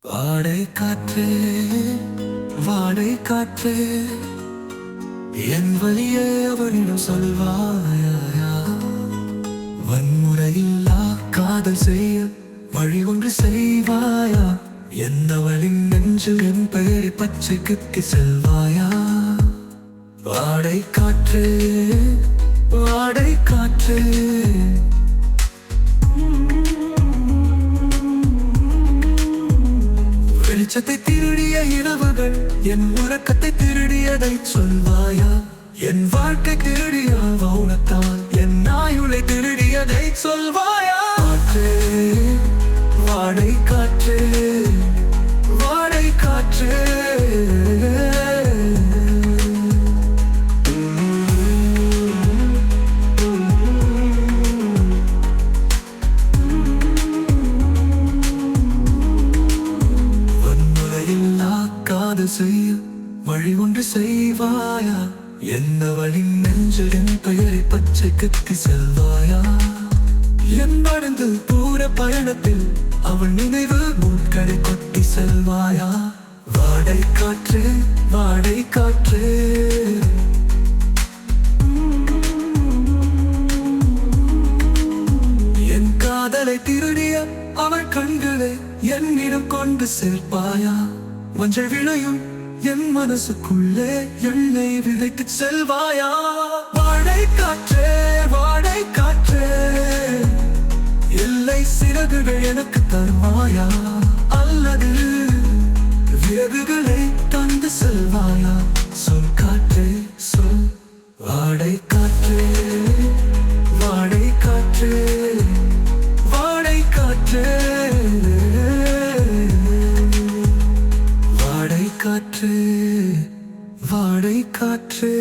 வாடை காற்று வாடை காற்று. என் வழியே அவரிடம் சொல்வாயா? வன்முறையில்லா காதல் செய்ய வழி ஒன்று செய்வாயா? என்னவளின் நெஞ்சில் என் பெயரை பச்சை குத்தி செல்வாயா வாடை காற்று வாடை காற்று. வெளிச்சத்தை திருடிய இரவுகள் என் உறக்கத்தை திருடியதை சொல்வாயா? என் வாழ்க்கை திருடிய மௌனத்தான். காதல் செய்ய வழி ஒன்று செய்வாயா? என்ன வழி நெஞ்சில் பெயரை பச்சை கத்தி செல்வாயா? என் நடந்து பூர பயணத்தில் அவள் நினைவு முன்கடை கொட்டி செல்வாயா? வாடை காற்று வாடை காற்று. என் காதலை திருடிய அவள் கண்களை என்னிடம் கொண்டு சேர்ப்பாயா? மஞ்சள் விளையும் என் மனசுக்குள்ளே எண்ணெய் விதைத்து செல்வாயா? வாடை காற்றே வாடை காற்றே இல்லை சிறகுகள் எனக்கு தருவாயா? அல்லது விறகுகளை தந்து செல்வாயா? சொல் காற்றே வாடை காற்று